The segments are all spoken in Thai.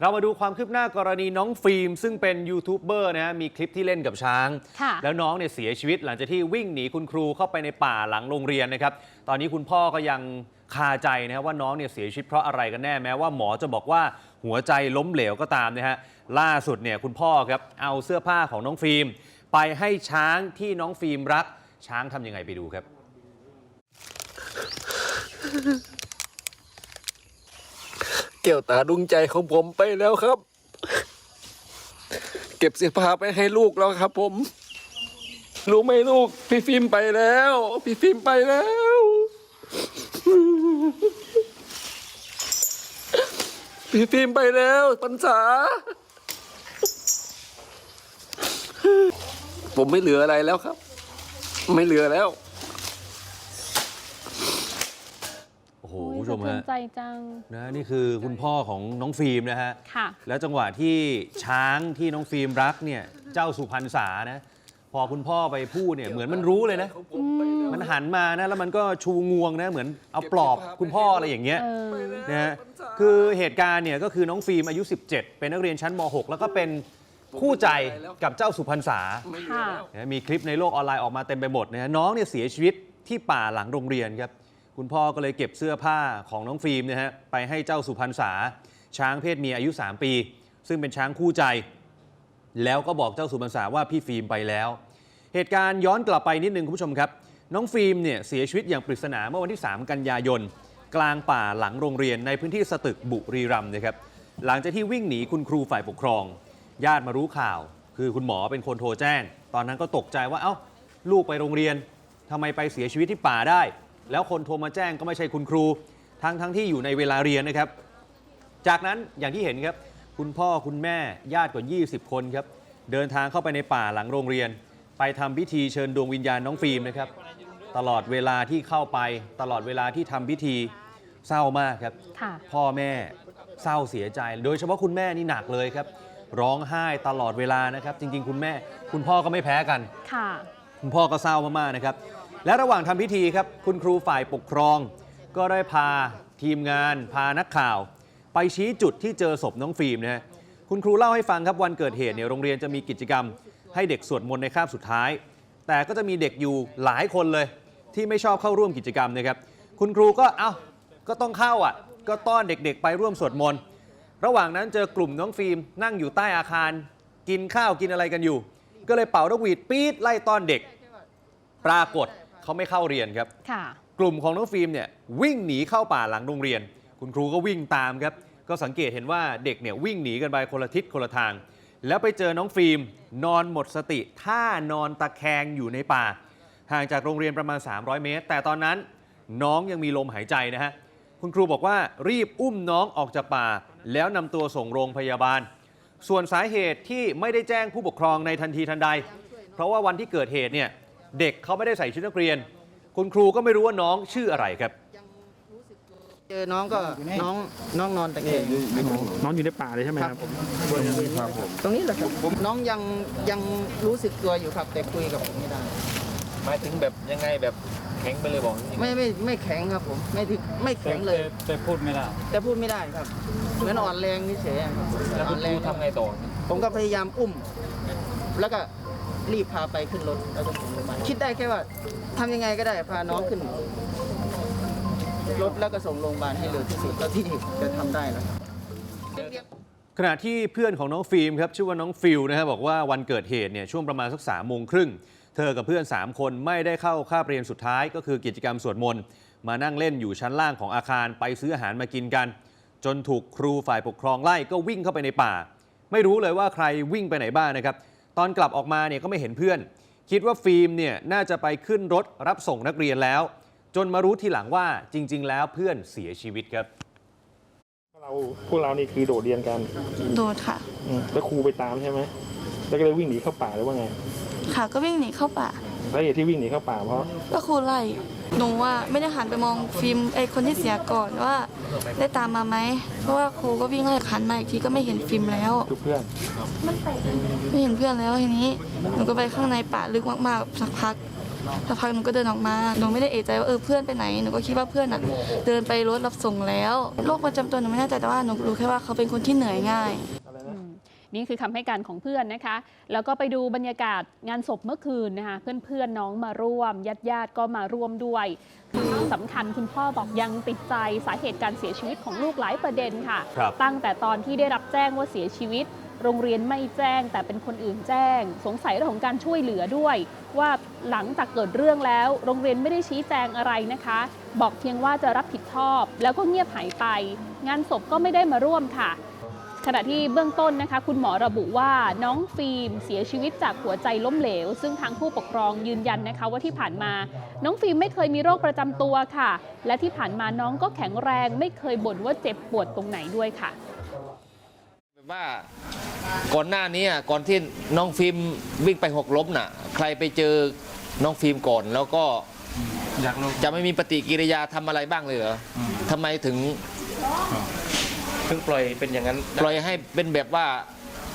เรามาดูความคืบหน้ากรณีน้องฟิล์ม ซึ่งเป็นยูทูบเบอร์นะฮะมีคลิปที่เล่นกับช้าง ค่ะ แล้วน้องเนี่ยเสียชีวิตหลังจากที่วิ่งหนีคุณครูเข้าไปในป่าหลังโรงเรียนนะครับ ตอนนี้คุณพ่อก็ยังคาใจนะฮะว่าน้องเนี่ยเสียชีวิตเพราะอะไรกันแน่แม้ว่าหมอจะบอกว่าหัวใจล้มเหลวก็ตามนะฮะล่าสุดเนี่ยคุณพ่อครับเอาเสื้อผ้าของน้องฟิล์ม ไปให้ช้างที่น้องฟิล์มรักช้างทำยังไงไปดูครับ แก้วตาดวงใจของผมไปแล้วครับ เก็บเสื้อผ้าไปให้ลูกแล้วครับ ผม รู้ไหมลูก พี่ฟิล์มไปแล้ว พี่ฟิล์มไปแล้วพี่ฟิล์มไปแล้วปัญษา ผมไม่เหลืออะไรแล้วครับ ไม่เหลือแล้ว โอ้โหโอ้ยคุณผู้ชสะมเทือนฮะใจจังนะนี่คือคุณพ่อของน้องฟิล์มนะฮะ ค่ะ แล้วจังหวะที่ช้างที่น้องฟิล์มรักเนี่ยเจ้าสุพรรณษานะ พอคุณพ่อไปพูดเนี่ยเหมือนมันรู้เลยนะ มันหันมานะแล้วมันก็ชูงวงนะเหมือนเอาปลอบคุณพ่ออะไรอย่างเงี้ย เออ นะฮะคือเหตุการณ์เนี่ยก็คือน้องฟิล์มอายุ 17 เป็นนักเรียนชั้นม .6 แล้วก็เป็นคู่ใจกับเจ้าสุพรรณษาไม่เหลือแล้วนะมีคลิปในโลกออนไลน์ออกมาเต็มไปหมดนะฮะน้องเนี่ยเสียชีวิตที่ป่าหลังโรงเรียนครับ คุณพ่อก็เลยเก็บเสื้อผ้าของน้องฟิล์มนะฮะไปให้เจ้าสุพรรษา ช้างเพศเมียอายุ 3 ปี ซึ่งเป็นช้างคู่ใจ แล้วก็บอกเจ้าสุพรรษาว่าพี่ฟิล์มไปแล้ว เหตุการณ์ย้อนกลับไปนิดนึงคุณผู้ชมครับ น้องฟิล์มเนี่ยเสียชีวิตอย่างปริศนาเมื่อวันที่ 3 กันยายน กลางป่าหลังโรงเรียนในพื้นที่สตึกบุรีรัมย์นะครับหลังจากที่วิ่งหนีคุณครูฝ่ายปกครอง ญาติมารู้ข่าว คือคุณหมอเป็นคนโทรแจ้ง ตอนนั้นก็ตกใจว่าเอ้าลูกไปโรงเรียนทำไมไปเสียชีวิตที่ป่าได้ แล้วคนโทรมาแจ้งก็ไม่ใช่คุณครู ทั้งทั้งที่อยู่ในเวลาเรียนนะครับ จากนั้นอย่างที่เห็นครับ คุณพ่อคุณแม่ญาติกว่า 20 คนครับ เดินทางเข้าไปในป่าหลังโรงเรียน ไปทำพิธีเชิญดวงวิญญาณน้องฟิล์มนะครับ ตลอดเวลาที่เข้าไป ตลอดเวลาที่ทำพิธีเศร้ามากครับค่ะพ่อแม่เศร้าเสียใจ โดยเฉพาะคุณแม่นี่หนักเลยครับ ร้องไห้ตลอดเวลานะครับ จริง ๆ คุณแม่ คุณพ่อก็ไม่แพ้กัน ค่ะ คุณพ่อก็เศร้ามากๆนะครับ และระหว่างทำพิธีครับคุณครูฝ่ายปกครอง ก็ได้พาทีมงาน พานักข่าว ไปชี้จุดที่เจอศพน้องฟิล์มนะฮะคุณครูเล่าให้ฟังครับวันเกิดเหตุเนี่ยโรงเรียนจะมีกิจกรรม ให้เด็กสวดมนต์ในคาบสุดท้าย แต่ก็จะมีเด็กอยู่หลายคนเลย ที่ไม่ชอบเข้าร่วมกิจกรรมนะครับ คุณครูก็เอ้าก็ต้องเข้าอะ ก็ต้อนเด็กๆ ไปร่วมสวดมนต์ระหว่างนั้นเจอกลุ่มน้องฟิล์มนั่งอยู่ใต้อาคาร กินข้าวกินอะไรกันอยู่ ก็เลยเป่านกหวีดปี๊ดไล่ต้อนเด็ก ปรากฏ เขาไม่เข้าเรียนครับค่ะกลุ่มของน้องฟิล์มเนี่ยวิ่งหนีเข้าป่าหลังโรงเรียน คุณครูก็วิ่งตามครับ ก็สังเกตเห็นว่าเด็กเนี่ยวิ่งหนีกันไปคนละทิศคนละทาง แล้วไปเจอน้องฟิล์มนอนหมดสติท่านอนตะแคงอยู่ในป่า ห่างจากโรงเรียนประมาณ 300 เมตร แต่ตอนนั้นน้องยังมีลมหายใจนะฮะ คุณครูบอกว่ารีบอุ้มน้องออกจากป่า แล้วนำตัวส่งโรงพยาบาล ส่วนสาเหตุที่ไม่ได้แจ้งผู้ปกครองในทันทีทันใด เพราะว่าวันที่เกิดเหตุเนี่ย เด็กเขาไม่ได้ใส่ชุดนักเรียน คุณครูก็ไม่รู้ว่าน้องชื่ออะไรครับ เจอน้องก็น้องน้องนอนตะแคงน้องอยู่ในป่าเลยใช่ไหมครับ ตรงนี้แหละครับน้องยังยังรู้สึกตัวอยู่ครับ แต่คุยกับผมไม่ได้ หมายถึงแบบยังไงแบบแข็งไปเลยบอกจริงๆไม่ไม่ไม่แข็งครับผม ไม่ถึงไม่แข็งเลย แต่พูดไม่ได้ แต่พูดไม่ได้ครับ เหมือนอ่อนแรงเฉยๆครับแล้วอ่คุอณนคแรรูงทำไงต่อผมก็พยายามอุ้ม แล้วก็ รีบพาไปขึ้นรถแล้วก็ส่งโรงพยาบาลคิดได้แค่ว่าทำยังไงก็ได้พาน้องขึ้นรถแล้วก็ส่งโรงพยาบาลให้เร็วที่สุดเท่าที่จะทำได้แล้วครับ ขณะที่เพื่อนของน้องฟิล์มครับชื่อว่าน้องฟิลนะครับบอกว่าวันเกิดเหตุเนี่ยช่วงประมาณสักสามโมงครึ่ง เธอกับเพื่อน 3 คนไม่ได้เข้าคาบเรียนสุดท้าย ก็คือกิจกรรมสวดมนต์มานั่งเล่นอยู่ชั้นล่างของอาคารไปซื้ออาหารมากินกัน จนถูกครูฝ่ายปกครองไล่ก็วิ่งเข้าไปในป่า ไม่รู้เลยว่าใครวิ่งไปไหนบ้างนะครับ ตอนกลับออกมาเนี่ยก็ไม่เห็นเพื่อน คิดว่าฟิล์มเนี่ยน่าจะไปขึ้นรถรับส่งนักเรียนแล้ว จนมารู้ทีหลังว่าจริง ๆ แล้วเพื่อนเสียชีวิตครับ เราพวกเรานี่คือโดดเรียนกันโดดค่ะ อืมแล้วครูไปตามใช่ไหมแล้วก็เลยวิ่งหนีเข้าป่าหรือว่าไงค่ะก็วิ่งหนีเข้าป่าสาเหตุที่วิ่งหนีเข้าป่าเพราะก็ครูไล่ หนูว่าไม่ได้หันไปมองฟิล์มไอคนที่เสียก่อนว่า ได้ตามมาไหมเพราะว่าครูก็วิ่งไล่หันมาอีกทีก็ไม่เห็นฟิล์มแล้วเพื่อนไม่เห็นเพื่อนแล้วทีนี้หนูก็ไปข้างในป่าลึกมากๆสักพักสักพักหนูก็เดินออกมา หนูไม่ได้เอะใจว่าเออเพื่อนไปไหน หนูก็คิดว่าเพื่อนอะ เดินไปรถรับส่งแล้ว โรคประจำตัวหนูไม่แน่ใจแต่ว่าหนูรู้แค่ว่าเขาเป็นคนที่เหนื่อยง่าย นี่คือคำให้การของเพื่อนนะคะ แล้วก็ไปดูบรรยากาศงานศพเมื่อคืนนะคะ เพื่อนๆน้องมาร่วมญาติญาติๆก็มาร่วมด้วย คือสำคัญคุณพ่อบอกยังติดใจสาเหตุการเสียชีวิตของลูกหลายประเด็นค่ะครับตั้งแต่ตอนที่ได้รับแจ้งว่าเสียชีวิตโรงเรียนไม่แจ้งแต่เป็นคนอื่นแจ้ง สงสัยเรื่องของการช่วยเหลือด้วย ว่าหลังจากเกิดเรื่องแล้ว โรงเรียนไม่ได้ชี้แจงอะไรนะคะ บอกเพียงว่าจะรับผิดชอบ แล้วก็เงียบหายไป งานศพก็ไม่ได้มาร่วมค่ะ ขณะที่เบื้องต้นนะคะ คุณหมอระบุว่าน้องฟิล์มเสียชีวิตจากหัวใจล้มเหลว ซึ่งทางผู้ปกครองยืนยันนะคะว่าที่ผ่านมา น้องฟิล์มไม่เคยมีโรคประจำตัวค่ะ และที่ผ่านมาน้องก็แข็งแรง ไม่เคยบ่นว่าเจ็บปวดตรงไหนด้วยค่ะแบบว่าก่อนหน้านี้อะก่อนที่น้องฟิล์มวิ่งไปหกล้มน่ะ ใครไปเจอน้องฟิล์มก่อนแล้วก็จะไม่มีปฏิกิริยาทำอะไรบ้างเลยเหรออทำไมถึง เพิ่งปล่อยเป็นอย่างนั้นปล่อยให้เป็นแบบว่า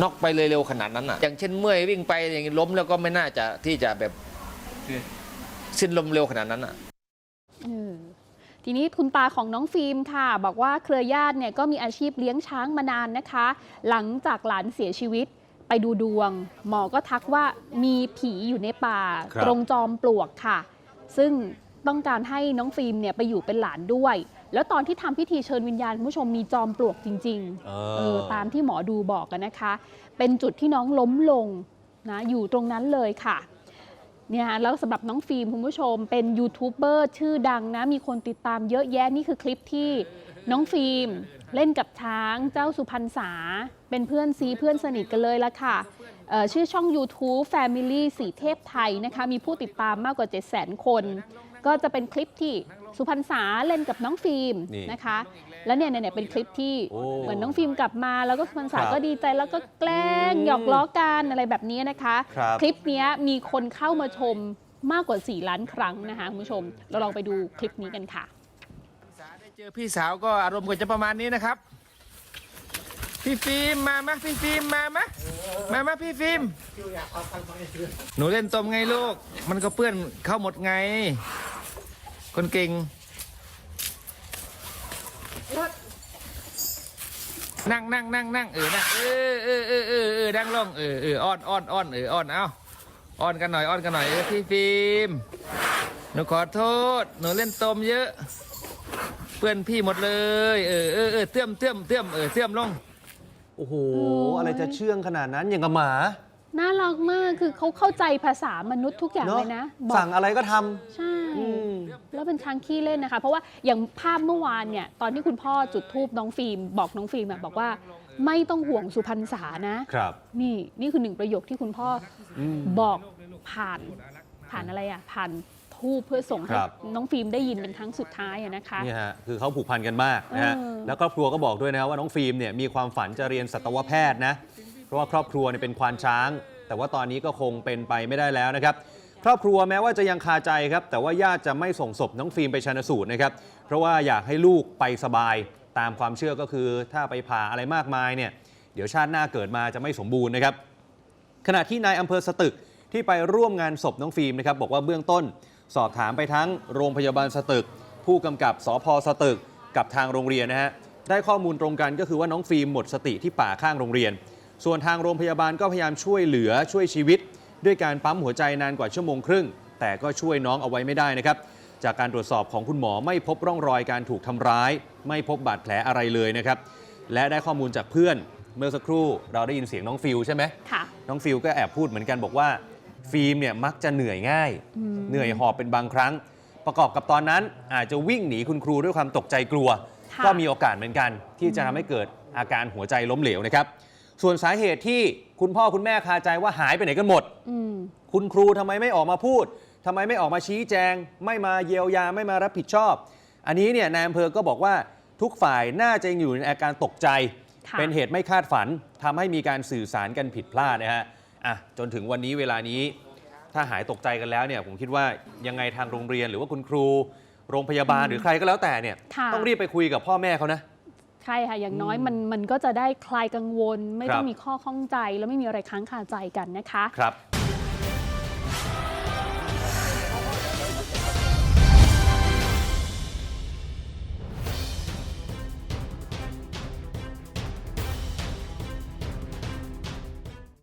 น็อกไปเลยเร็วขนาดนั้นอะ อย่างเช่นเมื่อยวิ่งไปอย่างนี้ล้มแล้วก็ไม่น่าจะที่จะแบบสิ้นลมเร็วขนาดนั้นอะเออทีนี้คุณตาของน้องฟิล์มค่ะ บอกว่าเครือญาติเนี่ยก็มีอาชีพเลี้ยงช้างมานานนะคะ หลังจากหลานเสียชีวิตไปดูดวง หมอก็ทักว่ามีผีอยู่ในป่าครับตรงจอมปลวกค่ะ ซึ่งต้องการให้น้องฟิล์มเนี่ยไปอยู่เป็นหลานด้วย แล้วตอนที่ทำพิธีเชิญวิญญาณคุณผู้ชมมีจอมปลวกจริงๆเอเอออตามที่หมอดูบอกกันนะคะ เป็นจุดที่น้องล้มลงนะอยู่ตรงนั้นเลยค่ะเนี่ยฮะแล้วสำหรับน้องฟิล์มคุณผู้ชม เป็นยูทูบเบอร์ชื่อดังนะ มีคนติดตามเยอะแยะนี่คือคลิปที่น้องฟิล์มเล่นกับช้างเจ้าสุพรรณษา เป็นเพื่อนซีเพื่อนสนิทกันเลยละค่ะเอ่อชื่อช่อง YouTube Family สีเทพไทยนะคะ มีผู้ติดตามมากกว่า 7 0 0 0 0 0 คน ก็จะเป็นคลิปที่ สุพรรณษาเล่นกับน้องฟิล์มนี่นะคะ แล้วเนี่ยเนี่ยเป็นคลิปที่โอ้เหมือนน้องฟิล์มกลับมา แล้วก็สุพรรณษาครับก็ดีใจแล้วก็แกล้งหยอกล้อกันอะไรแบบนี้นะคะ ครับ คลิปเนี้ยมีคนเข้ามาชมมากกว่า 4 ล้านครั้งนะคะคุณผู้ชม เราลองไปดูคลิปนี้กันค่ะได้เจอพี่สาวก็อารมณ์ก็จะประมาณนี้นะครับ พี่ฟิล์มมามะพี่ฟิล์มมามะมามะพี่ฟิล์มหนูเล่นตมไงลูก มันก็เปื้อนเข้าหมดไง คนเก่ง นั่งนั่งนั่งนั่งเออนั่งเออเออเออเออเออดังลงเออเอออ้อนอ้อนอ้อนเอออ้อนเอาอ้อนกันหน่อยอ้อนกันหน่อยเออพี่ฟิล์มหนูขอโทษ หนูเล่นตมเยอะ เพื่อนพี่หมดเลย เออเออเออเตื้อมเตื้อมเตื้อมเออเตื้อมลง โอ้โหโอ้ยอะไรจะเชื่องขนาดนั้นอย่างกับหมา น่ารักมากคือเขาเข้าใจภาษามนุษย์ทุกอย่างเนอะเลยนะบอกสั่งอะไรก็ทำ ใช่ อืม แล้วเป็นช้างขี้เล่นนะคะ เพราะว่าอย่างภาพเมื่อวานเนี่ยตอนที่คุณพ่อจุดทูบน้องฟิล์มบอกน้องฟิล์มอะบอกว่าไม่ต้องห่วงสุพรรณษานะ ครับ นี่นี่คือหนึ่งประโยคที่คุณพ่ออมบอกผ่านผ่านอะไรอะผ่านทูบเพื่อส่งให้ครับ น้องฟิล์มได้ยินเป็นครั้งสุดท้ายอะนะคะเนี่ยฮะคือเขาผูกพันกันมากนะฮะเออ แล้วครอบครัวก็บอกด้วยนะครับว่าน้องฟิล์มเนี่ยมีความฝันจะเรียนสัตวแพทย์นะ เพราะว่าครอบครัวเนี่ยเป็นควานช้าง แต่ว่าตอนนี้ก็คงเป็นไปไม่ได้แล้วนะครับ ครอบครัวแม้ว่าจะยังคาใจครับ แต่ว่าญาติจะไม่ส่งศพน้องฟิล์มไปชันสูตรนะครับ เพราะว่าอยากให้ลูกไปสบายตามความเชื่อก็คือ ถ้าไปผ่าอะไรมากมายเนี่ยเดี๋ยวชาติหน้าเกิดมาจะไม่สมบูรณ์นะครับ ขณะที่นายอำเภอสตึกที่ไปร่วมงานศพน้องฟิล์มนะครับบอกว่าเบื้องต้น สอบถามไปทั้งโรงพยาบาลสตึก ผู้กำกับสพสตึก กับทางโรงเรียนนะฮะได้ข้อมูลตรงกันก็คือว่าน้องฟิล์มหมดสติที่ป่าข้างโรงเรียน ส่วนทางโรงพยาบาลก็พยายามช่วยเหลือช่วยชีวิต ด้วยการปั๊มหัวใจนานกว่าชั่วโมงครึ่ง แต่ก็ช่วยน้องเอาไว้ไม่ได้นะครับ จากการตรวจสอบของคุณหมอไม่พบร่องรอยการถูกทำร้าย ไม่พบบาดแผลอะไรเลยนะครับ และได้ข้อมูลจากเพื่อนเมื่อสักครู่เราได้ยินเสียงน้องฟิลใช่ไหมค่ะ น้องฟิลก็แอบพูดเหมือนกันบอกว่า ฟิล์มเนี่ยมักจะเหนื่อยง่าย อืม เหนื่อยหอบเป็นบางครั้ง ประกอบกับตอนนั้นอาจจะวิ่งหนีคุณครูด้วยความตกใจกลัว ค่ะ ก็มีโอกาสเหมือนกัน ที่จะทำให้เกิดอาการหัวใจล้มเหลวนะครับ ส่วนสาเหตุที่ คุณพ่อคุณแม่คาใจว่าหายไปไหนกันหมดอืมคุณครูทำไมไม่ออกมาพูดทำไมไม่ออกมาชี้แจง ไม่มาเยียวยาไม่มารับผิดชอบ อันนี้เนี่ยนายอำเภอก็บอกว่าทุกฝ่ายน่าจะยังอยู่ในอาการตกใจ ค่ะ เป็นเหตุไม่คาดฝันทำให้มีการสื่อสารกันผิดพลาดนะฮะอะจนถึงวันนี้เวลานี้ ถ้าหายตกใจกันแล้วเนี่ยผมคิดว่ายังไงทางโรงเรียนหรือว่าคุณครู โรงพยาบาลหรือใครก็แล้วแต่เนี่ยค่ะ ต้องรีบไปคุยกับพ่อแม่เขานะใช่ค่ะ อย่างน้อยมันมันก็จะได้คลายกังวล ไม่ต้องครับมีข้อข้องใจ แล้วไม่มีอะไรค้างคาใจกันนะคะครับ